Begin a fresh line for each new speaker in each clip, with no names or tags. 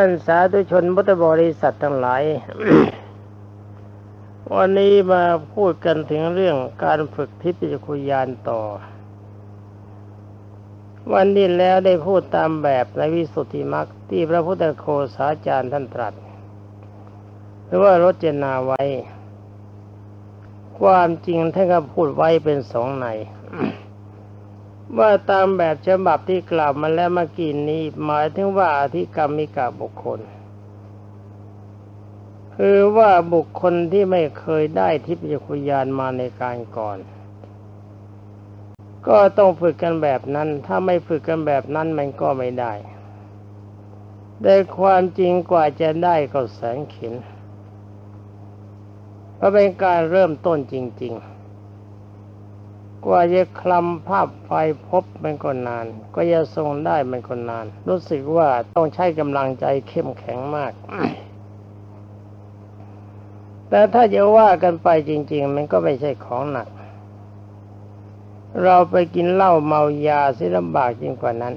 ท่านสาธุชนพุทธบริษัททั้งหลาย วันนี้มาพูดกันถึงเรื่องการฝึกทิพยคุยานต่อ วันนี้แล้วได้พูดตามแบบในวิสุทธิมรรคที่พระพุทธโคสาจารย์ท่านตรัส หรือว่ารจนาไว้ ความจริงท่านก็พูดไว้เป็นสองใน ว่าตามแบบฉบับที่กล่าวมาแล้วเมื่อกี้นี้ หมายถึงว่าอธิกรรมิกาบุคคล คือว่าบุคคลที่ไม่เคยได้ทิพยคุยานมาในการก่อน ก็ต้องฝึกกันแบบนั้น ถ้าไม่ฝึกกันแบบนั้นมันก็ไม่ได้ แต่ความจริงกว่าจะได้ก็แสงเข็นเพราะเป็นการเริ่มต้นจริง ๆ กว่าจะคลำภาพไฟพบมันก็นาน ก็จะทรงได้มันก็นาน รู้สึกว่าต้องใช้กำลังใจเข้มแข็งมาก แต่ถ้าจะว่ากันไปจริง ๆ มันก็ไม่ใช่ของหนัก เราไปกินเหล้าเมายาสิลำบากยิ่งกว่านั้น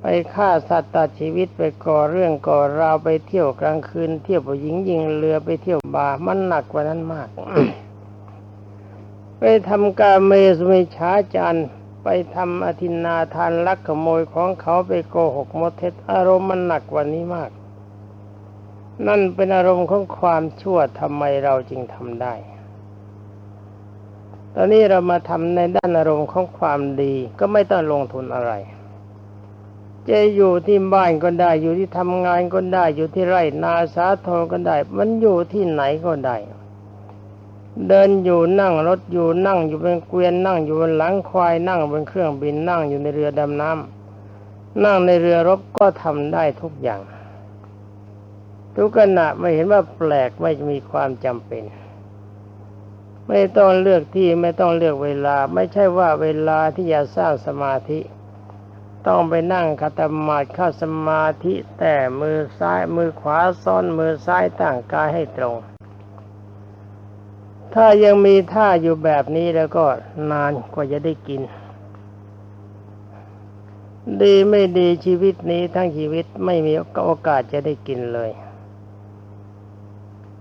ไปฆ่าสัตว์ตัดชีวิตไปก่อเรื่องก่อราวไปเที่ยวกลางคืน เที่ยวผู้หญิงยิงเรือไปเที่ยวบาร์มันหนักกว่านั้นมาก ไปทำการเมสมิชาจารไปทำอธินาทานลักขโมยของเขาไปโกหกมดเท็จอารมณ์มันหนักกว่านี้มาก นั่นเป็นอารมณ์ของความชั่วทำไมเราจึงทำได้ ตอนนี้เรามาทำในด้านอารมณ์ของความดีก็ไม่ต้องลงทุนอะไร จะอยู่ที่บ้านก็ได้ อยู่ที่ทำงานก็ได้ อยู่ที่ไร่นาสาโทก็ได้ มันอยู่ที่ไหนก็ได้ เดินอยู่นั่งรถอยู่นั่งอยู่บนเกวียนนั่งอยู่บนหลังควายนั่งบนเครื่องบินนั่งอยู่ในเรือดำน้ำนั่งในเรือรบก็ทำได้ทุกอย่าง ทุกขณะไม่เห็นว่าแปลกไม่มีความจำเป็น ไม่ต้องเลือกที่ไม่ต้องเลือกเวลา ไม่ใช่ว่าเวลาที่จะสร้างสมาธิ ต้องไปนั่งคาตมาดเข้าสมาธิแต่มือซ้ายมือขวาซ้อนมือซ้ายตั้งกายให้ตรง ถ้ายังมีท่าอยู่แบบนี้แล้วก็นานกว่าจะได้กิน ดีไม่ดีชีวิตนี้ทั้งชีวิตไม่มีโอกาสจะได้กินเลย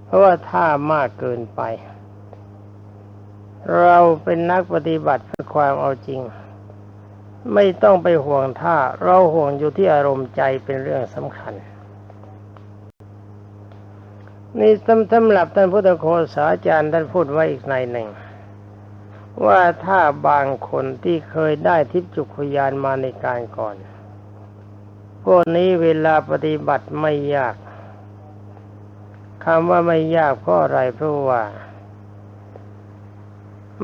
เพราะว่าท่ามากเกินไป เราเป็นนักปฏิบัติเพื่อความเอาจริง ไม่ต้องไปห่วงท่า เราห่วงอยู่ที่อารมณ์ใจเป็นเรื่องสำคัญ นี่สำสำหรับท่านพุทธโฆษาจารย์ท่านพูดไว้อีกในหนึ่ง ว่าถ้าบางคนที่เคยได้ทิพย์จุกยานมาในการก่อนพวกนี้เวลาปฏิบัติไม่ยากคำว่าไม่ยากเพราะอะไรเพราะว่า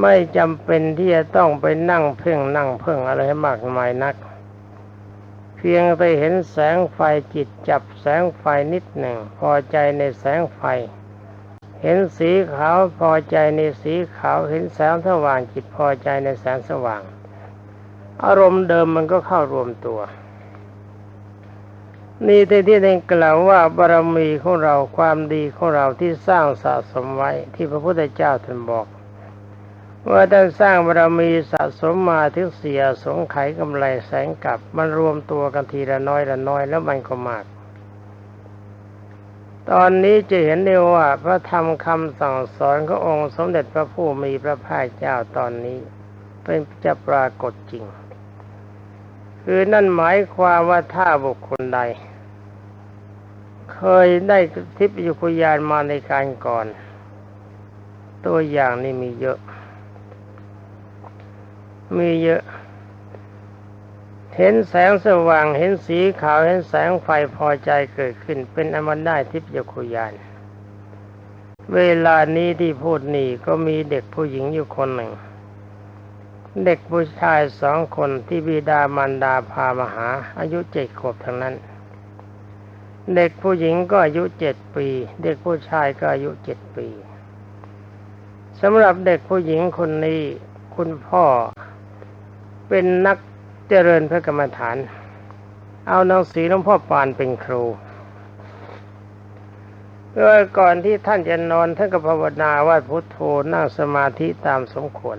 ไม่จำเป็นที่จะต้องไปนั่งเพ่งนั่งเพ่งอะไรให้มากมายนัก พียงไปเห็นแสงไฟจิตจับแสงไฟนิดหนึ่ง พอใจในแสงไฟ เห็นสีขาวพอใจในสีขาวเห็นแสงสว่างจิตพอใจในแสงสว่าง อารมณ์เดิมมันก็เข้ารวมตัว นี่ที่ที่ได้กล่าวว่าบารมีของเราความดีของเราที่สร้างสะสมไว้ที่พระพุทธเจ้าท่านบอก ว่าท่านสร้างบารมีสะสมมาถึงเสียสงไขกำไรแสงกับ มันรวมตัวกันทีละน้อยละน้อยแล้วมันก็มาก ตอนนี้จะเห็นได้ว่าพระธรรมคำสั่งสอนขององค์สมเด็จพระผู้มีพระภาคเจ้าตอนนี้ เป็นจะปรากฏจริง คือนั่นหมายความว่าถ้าบุคคลใด เคยได้ทิพยุคยานมาในการก่อน ตัวอย่างนี่มีเยอะ มีเยอะ เห็นแสงสว่างเห็นสีขาวเห็นแสงไฟพอใจเกิดขึ้น เป็นอมันได้ทิพยคุยาน เวลานี้ที่พูดนี่ก็มีเด็กผู้หญิงอยู่คนหนึ่ง เด็กผู้ชายสองคนที่บิดามารดาพามาหา อายุเจ็ดขวบทั้งนั้น เด็กผู้หญิงก็อายุเจ็ดปี เด็กผู้ชายก็อายุเจ็ดปีสำหรับเด็กผู้หญิงคนนี้ คุณพ่อ เป็นนักเจริญพระกรรมฐาน เอาหนังสือหลวงพ่อปานเป็นครูเมื่อก่อนที่ท่านจะนอนท่านก็ภาวนาว่าพุทโธนั่งสมาธิตามสมควร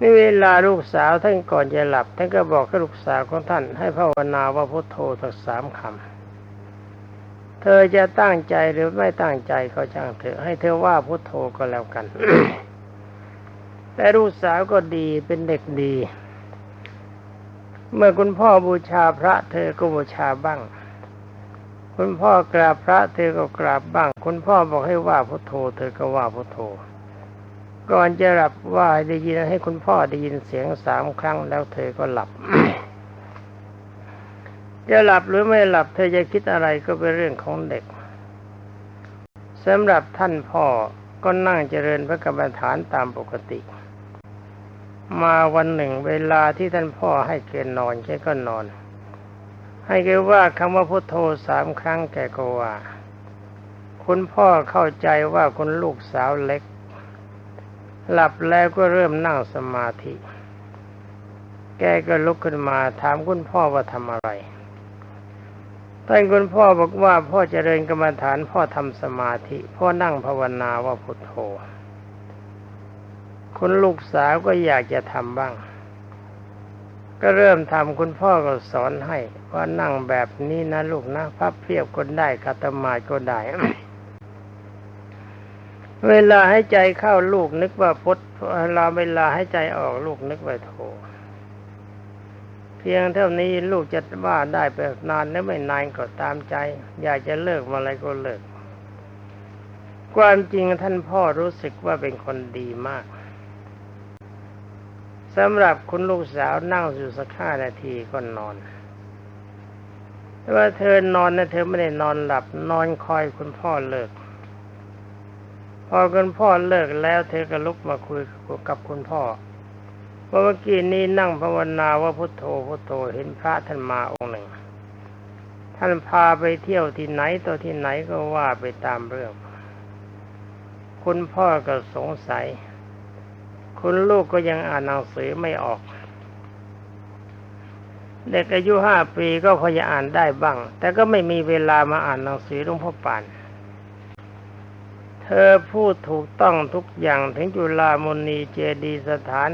นี่เวลาลูกสาวท่านก่อนจะหลับท่านก็บอกให้ลูกสาวของท่าน ให้ภาวนาว่าพุทโธทั้งสามคำเธอจะตั้งใจหรือไม่ตั้งใจก็ช่างเถอะให้เธอว่าพุทโธก็แล้วกัน แต่ลูกสาวก็ดีเป็นเด็กดี เมื่อคุณพ่อบูชาพระเธอก็บูชาบ้าง คุณพ่อกราบพระเธอก็กราบบ้าง คุณพ่อบอกให้ว่าพุทโธ เธอก็ว่าพุทโธ ก่อนจะหลับว่าได้ยินให้คุณพ่อได้ยินเสียงสามครั้งแล้วเธอก็หลับ จะหลับหรือไม่หลับ เธอจะคิดอะไรก็เป็นเรื่องของเด็กสำหรับท่านพ่อก็นั่งเจริญพระกรรมฐานตามปกติ มาวันหนึ่งเวลาที่ท่านพ่อให้เกณฑ์นอนแกก็นอน ให้แกว่าคำว่าพุทโธสามครั้งแกก็ว่า คุณพ่อเข้าใจว่าคุณลูกสาวเล็ก หลับแล้วก็เริ่มนั่งสมาธิ แกก็ลุกขึ้นมาถามคุณพ่อว่าทำอะไรท่านคุณพ่อบอกว่าพ่อเจริญกรรมฐานพ่อทำสมาธิ พ่อนั่งภาวนาว่าพุทโธ คุณลูกสาวก็อยากจะทำบ้าง ก็เริ่มทำคุณพ่อก็สอนให้ ว่านั่งแบบนี้นะลูกนะพับเพียบก็ได้คาตมาก็ได้ เวลาให้ใจเข้าลูกนึกว่าพดเวลาเวลาให้ใจออกลูกนึกว่าโทเพียงเท่านี้ลูกจะว่าได้ไปนานแล้วไม่นานก็ตามใจ อยากจะเลิกมาอะไรก็เลิก ความจริงท่านพ่อรู้สึกว่าเป็นคนดีมาก สำหรับคุณลูกสาวนั่งอยู่สักห้านาทีก็นอนแต่ว่าเธอนอนนะเธอไม่ได้นอนหลับนอนคอยคุณพ่อเลิก พอคุณพ่อเลิกแล้ว เธอก็ลุกมาคุยกับคุณพ่อว่าเมื่อกี้นี้นั่งภาวนาว่าพุทโธพุทโธเห็นพระท่านมาองค์หนึ่ง ท่านพาไปเที่ยวที่ไหนตัวที่ไหนก็ว่าไปตามเรื่อง คุณพ่อก็สงสัย คุณลูกก็ยังอ่านหนังสือไม่ออก เด็กอายุห้าปีก็พอจะอ่านได้บ้าง แต่ก็ไม่มีเวลามาอ่านหนังสือหลวงพ่อปานเธอพูดถูกต้องทุกอย่างถึงจุฬามณีเจดีสถาน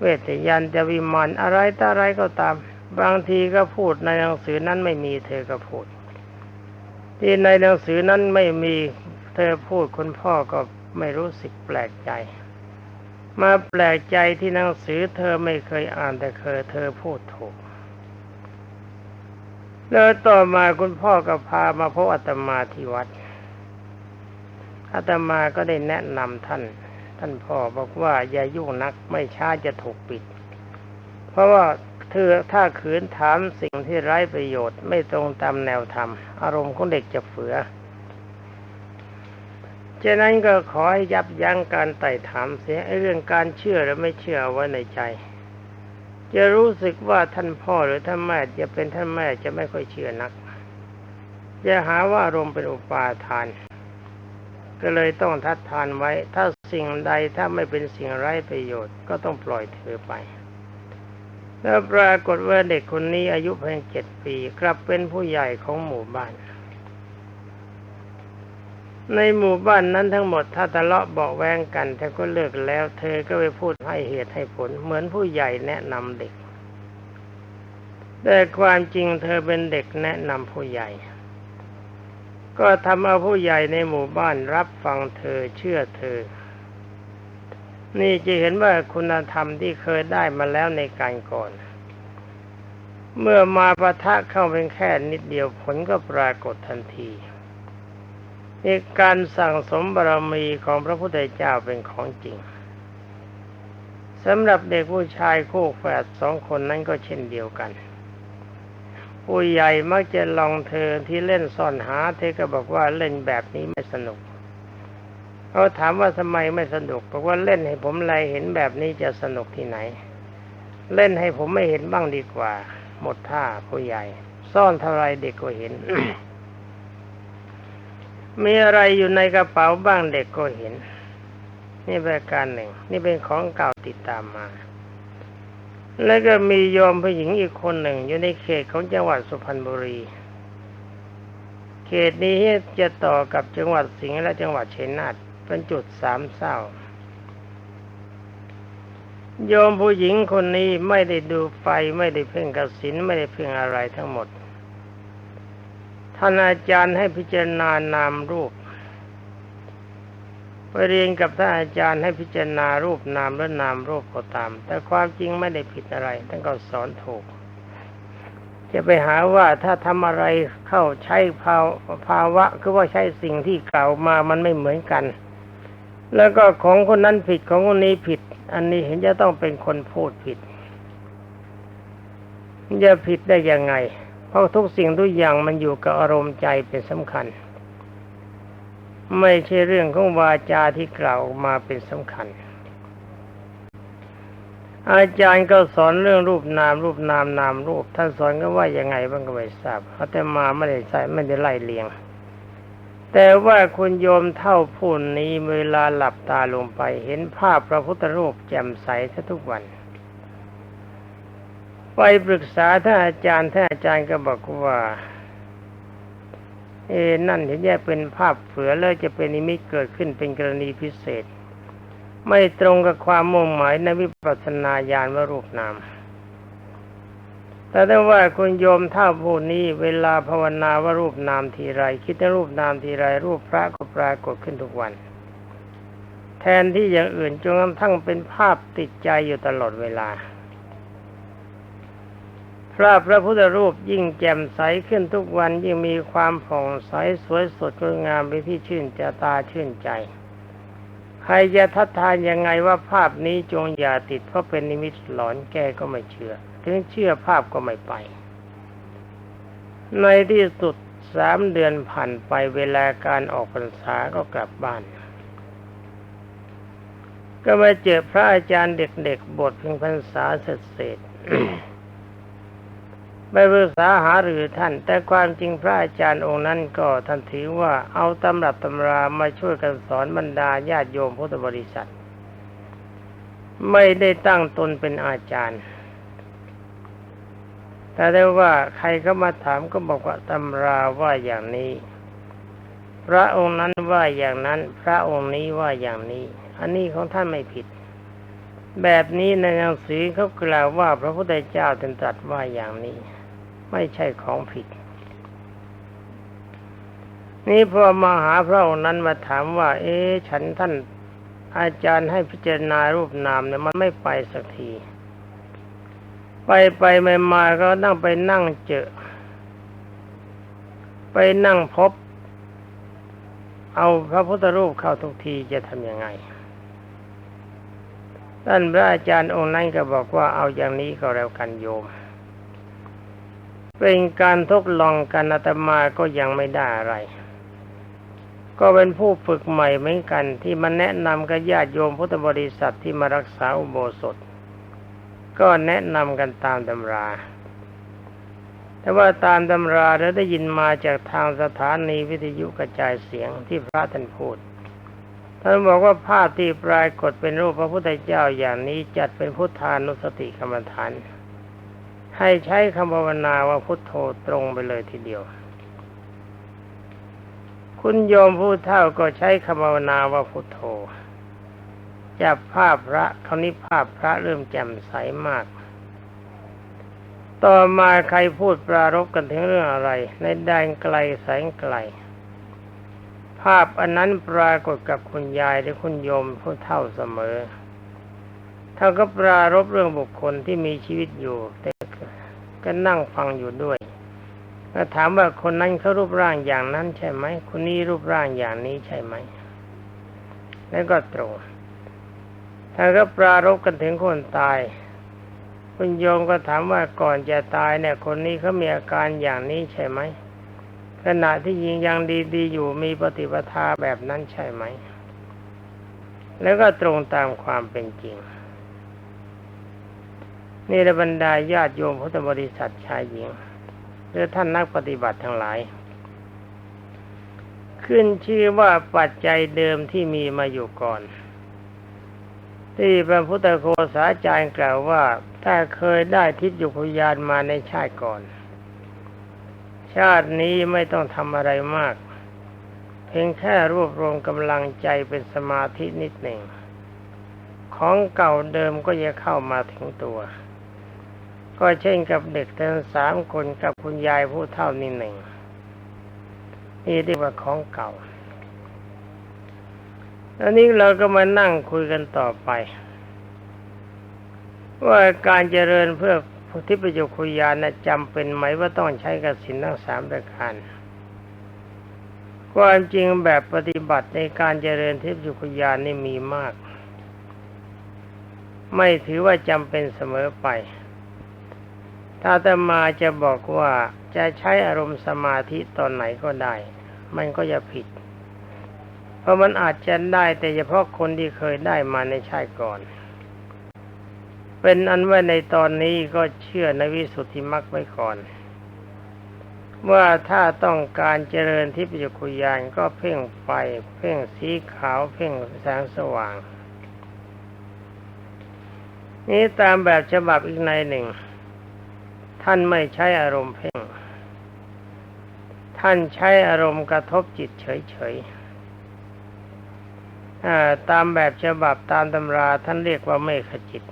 เวทยันจะวิมานอะไรต่ออะไรก็ตาม บางทีก็พูดในหนังสือนั้นไม่มีเธอก็พูด ที่ในหนังสือนั้นไม่มีเธอพูดคุณพ่อก็ไม่รู้สึกแปลกใจ มาแปลกใจที่หนังสือเธอไม่เคยอ่านแต่เคยเธอพูดถูก แล้วต่อมาคุณพ่อก็พามาพบอาตมาที่วัด อาตมาก็ได้แนะนำท่าน ท่านพ่อบอกว่าอย่ายุ่งนักไม่ช้าจะถูกปิด เพราะว่าเธอถ้าขืนถามสิ่งที่ไร้ประโยชน์ไม่ตรงตามแนวธรรม อารมณ์ของเด็กจะเฟือ ฉะนั้นก็ขอให้ยับยั้งการไต่ถามเสียเรื่องการเชื่อหรือไม่เชื่อไว้ในใจ จะรู้สึกว่าท่านพ่อหรือท่านแม่จะเป็นท่านแม่จะไม่ค่อยเชื่อนัก จะหาว่ารมเป็นอุปาทาน ก็เลยต้องทัดทานไว้ ถ้าสิ่งใดถ้าไม่เป็นสิ่งไร้ประโยชน์ก็ต้องปล่อยเธอไปแล้วปรากฏว่าเด็กคนนี้อายุเพียงเจ็ดปี กลับเป็นผู้ใหญ่ของหมู่บ้าน ในหมู่บ้านนั้นทั้งหมดถ้าทะเลาะเบาแวงกันเธอก็เลิกแล้ว เธอก็ไปพูดให้เหตุให้ผล เหมือนผู้ใหญ่แนะนำเด็ก แต่ความจริงเธอเป็นเด็กแนะนำผู้ใหญ่ ก็ทำเอาผู้ใหญ่ในหมู่บ้านรับฟังเธอเชื่อเธอ นี่จะเห็นว่าคุณธรรมที่เคยได้มาแล้วในการก่อน เมื่อมาประทะเข้าเป็นแค่นิดเดียวผลก็ปรากฏทันที นี่การสั่งสมบารมีของพระพุทธเจ้าเป็นของจริงสำหรับเด็กผู้ชายคู่แฝดสองคนนั้นก็เช่นเดียวกันผู้ใหญ่มักจะลองเธอที่เล่นซ่อนหา เธอก็บอกว่าเล่นแบบนี้ไม่สนุกเขาถามว่าทำไมไม่สนุกบอกว่าเล่นให้ผมไรเห็นแบบนี้จะสนุกที่ไหน เล่นให้ผมไม่เห็นบ้างดีกว่า หมดท่าผู้ใหญ่ ซ่อนเท่าไรเด็กก็เห็น มีอะไรอยู่ในกระเป๋าบ้างเด็กก็เห็น นี่เป็นการหนึ่ง นี่เป็นของเก่าติดตามมา แล้วก็มีโยมผู้หญิงอีกคนหนึ่ง อยู่ในเขตของจังหวัดสุพรรณบุรี เขตนี้จะต่อกับจังหวัดสิงห์และจังหวัดชัยนาทเป็นจุดสามเศร้าโยมผู้หญิงคนนี้ไม่ได้ดูไฟไม่ได้เพ่งกสินไม่ได้เพ่งอะไรทั้งหมด ท่านอาจารย์ให้พิจารณานามรูป ไปเรียนกับท่านอาจารย์ให้พิจารณารูปนามและนามรูปก็ตาม แต่ความจริงไม่ได้ผิดอะไรท่านก็สอนถูก จะไปหาว่าถ้าทำอะไรเข้าใช้ภาวภาวะคือว่าใช้สิ่งที่กล่าวมามันไม่เหมือนกัน แล้วก็ของคนนั้นผิดของคนนี้ผิด อันนี้เห็นจะต้องเป็นคนพูดผิดจะผิดได้ยังไง เพราะทุกสิ่งทุกอย่างมันอยู่กับอารมณ์ใจเป็นสำคัญ ไม่ใช่เรื่องของวาจาที่กล่าวออกมาเป็นสำคัญ อาจารย์ก็สอนเรื่องรูปนาม รูปนามนามรูป ท่านสอนก็ว่ายังไงบ้างก็ไม่ทราบอาแต่มาไม่ได้ใส่ไม่ได้ไล่เลียง แต่ว่าคุณโยมเท่าผู้นี้เวลาหลับตาลงไป เห็นภาพพระพุทธรูปแจ่มใสทุกวัน ไปปรึกษาท่านอาจารย์ท่านอาจารย์ก็บอกว่า เอนั่นเห็นแย่เป็นภาพเผือแล้วจะเป็นนิมิตเกิดขึ้นเป็นกรณีพิเศษ ไม่ตรงกับความมุ่งหมายในวิปัสสนาญาณว่ารูปนามแต่ถ้าว่าคุณโยมท่าผู้นี้เวลาภาวนาว่ารูปนามทีไร คิดถึงรูปนามทีไร รูปพระก็ปรากฏขึ้นทุกวัน แทนที่อย่างอื่นจนกระทั่งเป็นภาพติดใจอยู่ตลอดเวลา พระพระพุทธรูปยิ่งแจ่มใสขึ้นทุกวันยิ่งมีความผ่องใสสวยสดงดงามเป็นที่ชื่นใจตาชื่นใจ ใครจะทัดทานยังไงว่าภาพนี้จงอย่าติดเพราะเป็นนิมิตหลอนแกก็ไม่เชื่อ ถึงเชื่อภาพก็ไม่ไป ในที่สุดสามเดือนผ่านไปเวลาการออกพรรษาก็กลับบ้าน ก็มาเจอพระอาจารย์เด็กๆบทเพียงพรรษาเสร็จ ไปปรึกษาหารือท่าน แต่ความจริงพระอาจารย์องค์นั้นก็ท่านถือว่าเอาตำรับตำรามาช่วยกันสอนบรรดาญาติโยมพุทธบริษัท ไม่ได้ตั้งตนเป็นอาจารย์ แต่ได้ว่าใครก็มาถามก็บอกว่าตำราว่าอย่างนี้ พระองค์นั้นว่าอย่างนั้น พระองค์นี้ว่าอย่างนี้ อันนี้ของท่านไม่ผิด แบบนี้ในหนังสือเขากล่าวว่าพระพุทธเจ้าตรัสว่าอย่างนี้ ไม่ใช่ของผิด นี่พอมาหาพระองค์นั้นมาถามว่า เอ๊ฉันท่านอาจารย์ให้พิจารณารูปนามเนี่ยมันไม่ไปสักที ไปไปไม่มาก็นั่งไปนั่งเจอ ไปนั่งพบ เอาพระพุทธรูปเข้าทุกทีจะทำยังไงท่านพระอาจารย์องค์นั้นก็บอกว่าเอาอย่างนี้ก็แล้วกันโยม เป็นการทดลองกันอาตมาก็ยังไม่ได้อะไร ก็เป็นผู้ฝึกใหม่เหมือนกันที่มาแนะนำกับญาติโยมพุทธบริษัทที่มารักษาอุโบสถ ก็แนะนำกันตามตำรา แต่ว่าตามตำราเราได้ยินมาจากทางสถานีวิทยุกระจายเสียงที่พระท่านพูดท่านบอกว่าภาพที่ปรากฏเป็นรูปพระพุทธเจ้าอย่างนี้จัดเป็นพุทธานุสติกรรมฐาน ให้ใช้คำภาวนาว่าพุทโธตรงไปเลยทีเดียว คุณโยมผู้เท่าก็ใช้คำภาวนาว่าพุทโธ จับภาพพระคราวนี้ภาพพระเริ่มแจ่มใสมาก ต่อมาใครพูดปรารบกันถึงเรื่องอะไร ในแดนไกลแสงไกล ภาพอันนั้นปรากฏกับคุณยายหรือคุณโยมผู้เท่าเสมอท่านก็ปรารบเรื่องบุคคลที่มีชีวิตอยู่แต่ ก็นั่งฟังอยู่ด้วยก็ถามว่าคนนั้นเขารูปร่างอย่างนั้นใช่ไหม คนนี้รูปร่างอย่างนี้ใช่ไหม แล้วก็ตรงท่าก็ปรารบกันถึงคนตาย คุณโยมก็ถามว่าก่อนจะตายเนี่ย คนนี้เขามีอาการอย่างนี้ใช่ไหม ขณะที่ยิงยังดีๆอยู่มีปฏิปทาแบบนั้นใช่ไหม แล้วก็ตรงตามความเป็นจริง นี่ระบรรดาญาติโยมพุทธบริษัทชายหญิงหรือท่านนักปฏิบัติทั้งหลาย ขึ้นชื่อว่าปัจจัยเดิมที่มีมาอยู่ก่อน ที่พระพุทธโฆษาจารย์กล่าวว่า ถ้าเคยได้ทิพยุคยานมาในชาติก่อน ชาตินี้ไม่ต้องทำอะไรมาก เพียงแค่รวบรวมกำลังใจเป็นสมาธินิดหนึ่งของเก่าเดิมก็จะเข้ามาถึงตัว ก็เช่นกับเด็กทั้งสามคนกับคุณยายผู้เท่านี้หนึ่งนี่เรียกว่าของเก่าอันนี้เราก็มานั่งคุยกันต่อไป ว่าการเจริญเพื่อทิพยคุยานนะจำเป็นไหมว่าต้องใช้กสินทั้งสามประการความจริงแบบปฏิบัติในการเจริญทิพยคุยานนี่มีมาก ไม่ถือว่าจำเป็นเสมอไป ถ้าแต่มาจะบอกว่าจะใช้อารมณ์สมาธิตอนไหนก็ได้ มันก็จะผิด เพราะมันอาจจะได้แต่เฉพาะคนที่เคยได้มาในชาติก่อน เป็นอันว่าในตอนนี้ก็เชื่อในวิสุทธิมรรคไว้ก่อน ว่าถ้าต้องการเจริญทิพยคุยานก็เพ่งไฟ เพ่งสีขาว เพ่งแสงสว่าง นี้ตามแบบฉบับอีกในหนึ่ง ท่านไม่ใช้อารมณ์เพ่ง ท่านใช้อารมณ์กระทบจิตเฉยๆตามแบบฉบับตามตำราท่านเรียกว่าเมฆจิต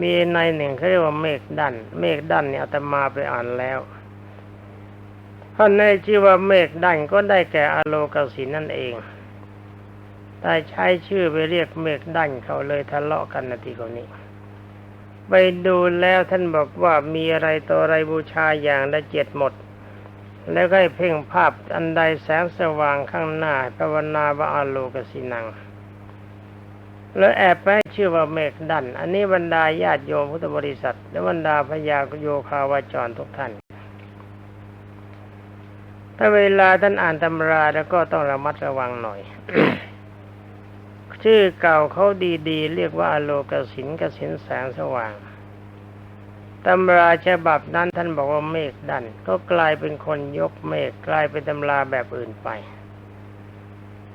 มีในหนึ่งเขาเรียกว่าเมฆดันเมฆดันเนี่ยอาตมาไปอ่านแล้วท่านในชื่อว่าเมฆดันก็ได้แก่อโลกสินนั่นเองแต่ใช้ชื่อไปเรียกเมฆดันเขาเลยทะเลาะกันนาทีคนนี้ ไปดูแล้วท่านบอกว่ามีอะไรตัวอะไรบูชาอย่างละเจ็ดหมด แล้วก็ให้เพ่งภาพอันใดแสงสว่างข้างหน้าภาวนาว่าอาโลกสินัง แล้วแอบไปชื่อว่าเมฆดัน อันนี้บรรดาญาติโยมพุทธบริษัท และบรรดาพญาโยคาวาจรทุกท่าน ถ้าเวลาท่านอ่านตำราแล้วก็ต้องระมัดระวังหน่อย ชื่อเก่าเขาดีๆ เรียกว่าอโลกสินกสินแสงสว่างตำราฉบับนั้นท่านบอกว่าเมฆดัน ก็กลายเป็นคนยกเมฆกลายเป็นตำราแบบอื่นไป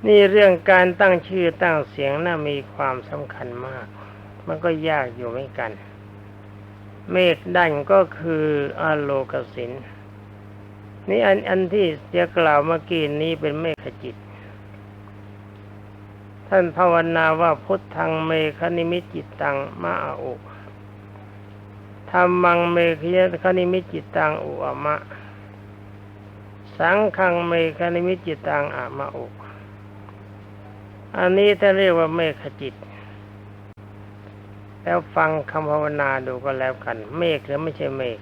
นี่เรื่องการตั้งชื่อตั้งเสียงน่ามีความสำคัญมาก มันก็ยากอยู่เหมือนกัน เมฆดันก็คืออโลกสินนี่อันอันที่จะกล่าวเมื่อกี้นี้เป็นเมฆจิต ท่านภาวนาว่าพุทธังเมฆนิมิตจิตตังมาอาอุธรรมังเมฆยคนิมิตจิตตังอุอมะ สังฆังเมฆนิมิตจิตตังอะมะอุอันนี้ท่านเรียกว่าเมฆจิต แล้วฟังคำภาวนาดูก็แล้วกัน เมฆหรือไม่ใช่เมฆ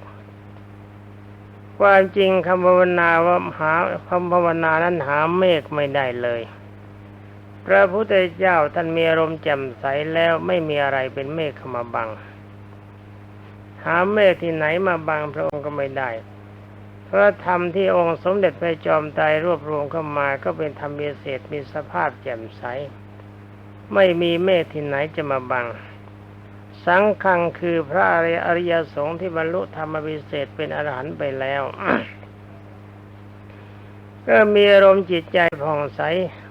ความจริงคำภาวนาว่าหาคำภาวนานั้นหาเมฆไม่ได้เลย พระพุทธเจ้าท่านมีอารมณ์แจ่มใสแล้วไม่มีอะไรเป็นเมฆเข้ามาบัง หาเมฆที่ไหนมาบังพระองค์ก็ไม่ได้เพราะธรรมที่องค์สมเด็จพระจอมไตรรวบรวมเข้ามาก็เป็นธรรมเบเศษมีสภาพแจ่มใส ไม่มีเมฆที่ไหนจะมาบัง สังขังคือพระอริยสงฆ์ที่บรรลุธรรมวิเศษเป็นอรหันต์ไปแล้ว ก็มีอารมณ์จิตใจผ่องใส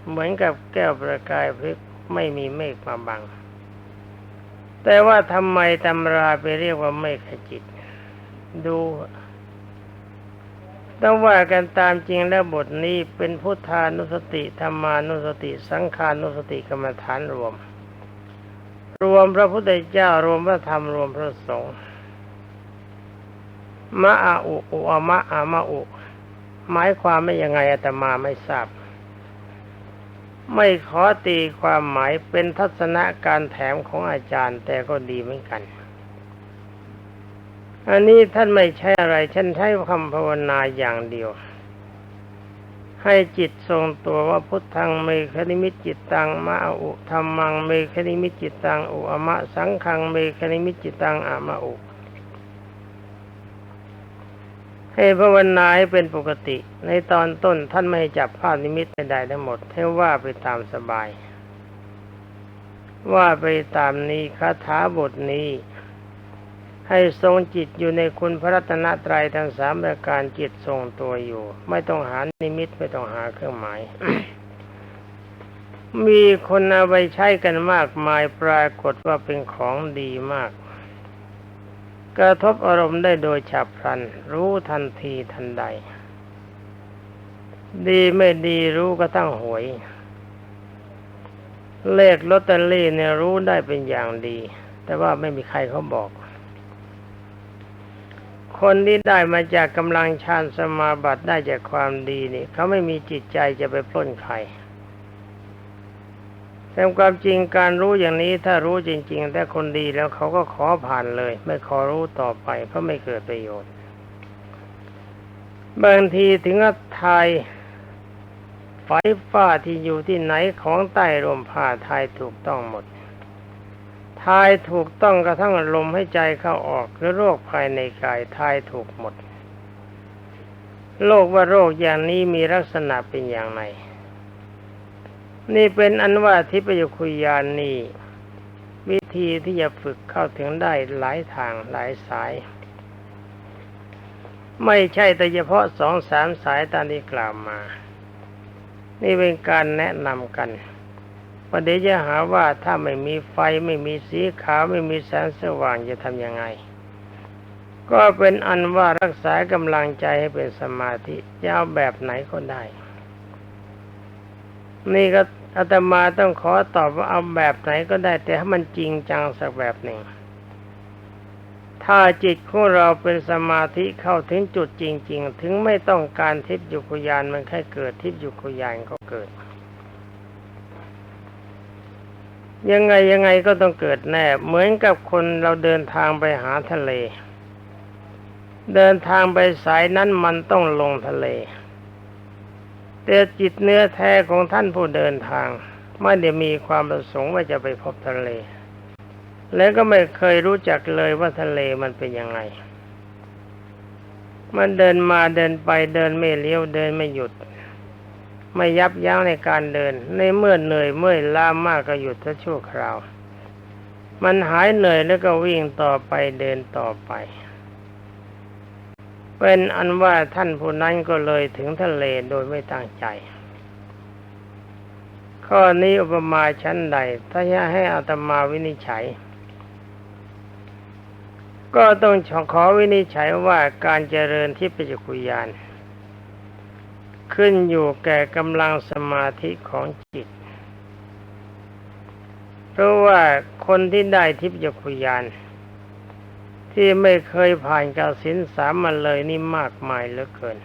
เหมือนกับแก้วประกายพลึกไม่มีเมฆมาบัง แต่ว่าทำไมตำราไปเรียกว่าเมฆจิต ดูต้องว่ากันตามจริงแล้วบทนี้เป็นพุทธานุสติธรรมานุสติ สังขานุสติกรรมฐานรวม รวมพระพุทธเจ้ารวมพระธรรมรวมพระสงฆ์มะอาอุอุอมะอามะอุ หมายความไม่ยังไงอาตมาไม่ทราบ ไม่ขอตีความหมายเป็นทัศนะการแถมของอาจารย์ แต่ก็ดีเหมือนกัน อันนี้ท่านไม่ใช่อะไร ฉันใช้คำภาวนาอย่างเดียว ให้จิตทรงตัวว่าพุทธังเมฆนิมิตจิตตังมะอุธรรมังเมฆนิมิตจิตตังอุอมะสังขังเมฆนิมิตจิตตังอะมะอุ ให้ภาวนาให้เป็นปกติ ในตอนต้นท่านไม่ให้จับภาพนิมิตใดๆทั้งหมด ให้ว่าไปตามสบาย ว่าไปตามนี้คาถาบทนี้ ให้ทรงจิตอยู่ในคุณพระรัตนตรัยทั้งสามประการจิตทรงตัวอยู่ ไม่ต้องหานิมิตไม่ต้องหาเครื่องหมาย มีคนเอาไปใช้กันมากมายปรากฏว่าเป็นของดีมาก กระทบอารมณ์ได้โดยฉับพลัน รู้ทันทีทันใด ดีไม่ดีรู้ก็ตั้งหวย เลขลอตเตอรี่เนี่ยรู้ได้เป็นอย่างดี แต่ว่าไม่มีใครเขาบอก คนที่ได้มาจากกำลังฌานสมาบัติได้จากความดีนี่เขาไม่มีจิตใจจะไปปล้นใคร แต่ความจริงการรู้อย่างนี้ถ้ารู้จริง ๆ แต่คนดีแล้วเขาก็ขอผ่านเลย ไม่ขอรู้ต่อไปเพราะไม่เกิดประโยชน์ บางทีถึงกับทายไฟฟ้าที่อยู่ที่ไหนของใต้ลมผ้าทายถูกต้องหมดทายถูกต้องกระทั่งลมให้ใจเข้าออกหรือโรคภายในกายทายถูกหมด โรคว่าโรคอย่างนี้มีลักษณะเป็นอย่างไร นี่เป็นอันว่าทิพยคุยานนี่วิธีที่จะฝึกเข้าถึงได้หลายทางหลายสาย ไม่ใช่แต่เฉพาะสองสามสายตามที่กล่าวมา นี่เป็นการแนะนำกันประเดี๋ยวจะหาว่าถ้าไม่มีไฟไม่มีสีขาวไม่มีแสงสว่างจะทำยังไง ก็เป็นอันว่ารักษากำลังใจให้เป็นสมาธิจะเอาแบบไหนก็ได้ นี่ก็อาตมาต้องขอตอบว่าเอาแบบไหนก็ได้ แต่ให้มันจริงจังสักแบบหนึ่ง ถ้าจิตของเราเป็นสมาธิเข้าถึงจุดจริง ๆ ถึงไม่ต้องการทิพยุคุยานมันแค่เกิดทิพยุคุยานก็เกิด ยังไงยังไงก็ต้องเกิดแน่ เหมือนกับคนเราเดินทางไปหาทะเล เดินทางไปสายนั้นมันต้องลงทะเล แต่จิตเนื้อแท้ของท่านผู้เดินทางไม่ได้มีความประสงค์ว่าจะไปพบทะเล และก็ไม่เคยรู้จักเลยว่าทะเลมันเป็นยังไง มันเดินมาเดินไปเดินไม่เลี้ยวเดินไม่หยุด ไม่ยับยั้งในการเดิน ในเมื่อเหนื่อยเมื่อยล้ามากก็หยุดชั่วคราว มันหายเหนื่อยแล้วก็วิ่งต่อไปเดินต่อไป เป็นอันว่าท่านผู้นั้นก็เลยถึงทะเลโดยไม่ตั้งใจ ข้อนี้อุปมาชั้นใด ถ้าจะให้อาตมาวินิจฉัย ก็ต้องขอวินิจฉัยว่าการเจริญที่ปัจจุกุยานขึ้นอยู่แก่กำลังสมาธิของจิต เพราะว่าคนที่ได้ทิพยคุยาน ที่ไม่เคยผ่านการสินสามมาเลยนี่มากมายเหลือเกิน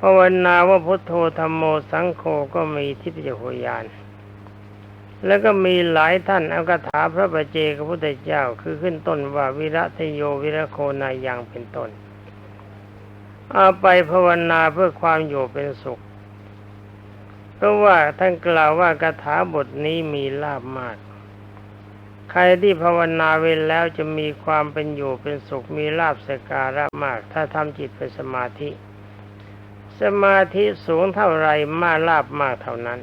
ภาวนาว่าพุทโธธรรมโมสังโฆก็มีทิพยคุยาน แล้วก็มีหลายท่านเอาคาถาพระประเจกพระพุทธเจ้าคือขึ้นต้นว่าวิระทโยวิระโคนายังเป็นต้น เอาไปภาวนาเพื่อความอยู่เป็นสุข เพราะว่าท่านกล่าวว่าคาถาบทนี้มีลาบมาก ใครที่ภาวนาเวลแล้วจะมีความเป็นอยู่เป็นสุขมีลาบสการะมาก ถ้าทำจิตเป็นสมาธิ สมาธิสูงเท่าไรมากลาบมากเท่านั้น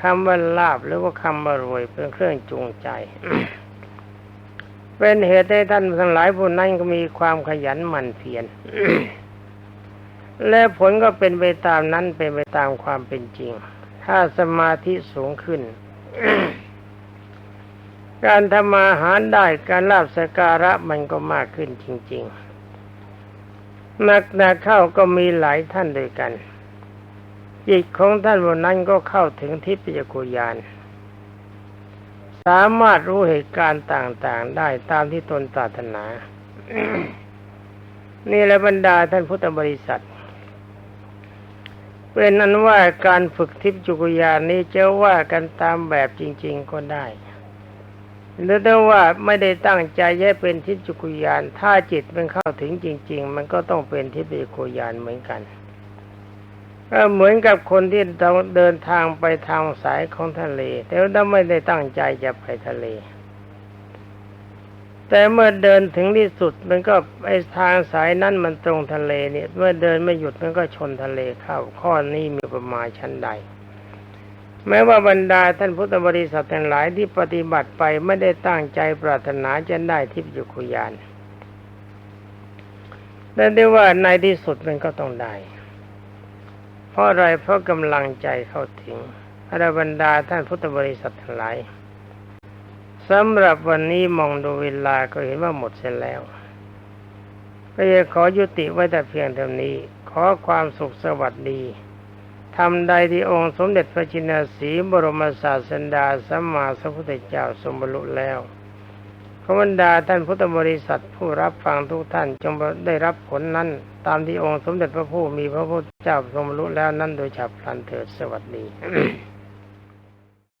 คำว่าลาบหรือว่าคำว่ารวยเป็นเครื่องจูงใจ เป็นเหตุให้ท่านทั้งหลายผู้นั้นก็มีความขยันหมั่นเพียรและผลก็เป็นไปตามนั้นเป็นไปตามความเป็นจริง ถ้าสมาธิสูงขึ้น การทำมาหารได้การลาบสการะมันก็มากขึ้นจริง ๆ นักนาเข้าก็มีหลายท่านด้วยกัน จิตของท่านวันนั้นก็เข้าถึงทิพยกุยาน สามารถรู้เหตุการณ์ต่างๆได้ตามที่ตนปรารถนา นี่แหละบรรดาท่านพุทธบริษัทเป็นนั้นว่าการฝึกทิพย์จุกยานนี้จะว่ากันตามแบบจริง ๆ ก็ได้ หรือถ้าว่าไม่ได้ตั้งใจแย่เป็นทิพย์จุกยาน ถ้าจิตมันเข้าถึงจริง ๆ มันก็ต้องเป็นทิพย์จุกยานเหมือนกันก็เหมือนกับคนที่เดินทางไปทางสายของทะเล แต่ว่าไม่ได้ตั้งใจจะไปทะเล แต่เมื่อเดินถึงที่สุดมันก็ไอทางสายนั้นมันตรงทะเลเนี่ย เมื่อเดินไม่หยุดมันก็ชนทะเลเข้าข้อนี้มีประมาณชั้นใด แม้ว่าบรรดาท่านพุทธบริษัททั้งหลายที่ปฏิบัติไปไม่ได้ตั้งใจปรารถนาจะได้ทิพยคุยานแต่ได้ว่าในที่สุดมันก็ต้องได้ เพราะอะไรเพราะกำลังใจเข้าถึงอรบรรดาท่านพุทธบริษัททั้งหลายสำหรับวันนี้มองดูเวลาก็เห็นว่าหมดเสียแล้วก็จะขอยุติไว้แต่เพียงเท่านี้ ขอความสุขสวัสดี ทำใดที่องค์สมเด็จพระจินสีบรมศาสดาสัมมาสัมพุทธเจ้าทรงบรรลุแล้วขบรรดาท่านพุทธบริษัทผู้รับฟังทุกท่านจงได้รับผลนั้น ตามที่องค์สมเด็จพระผู้มีพระพุทธเจ้าทรงบรรลุแล้วนั้นโดยฉับพลันเถิดสวัสดี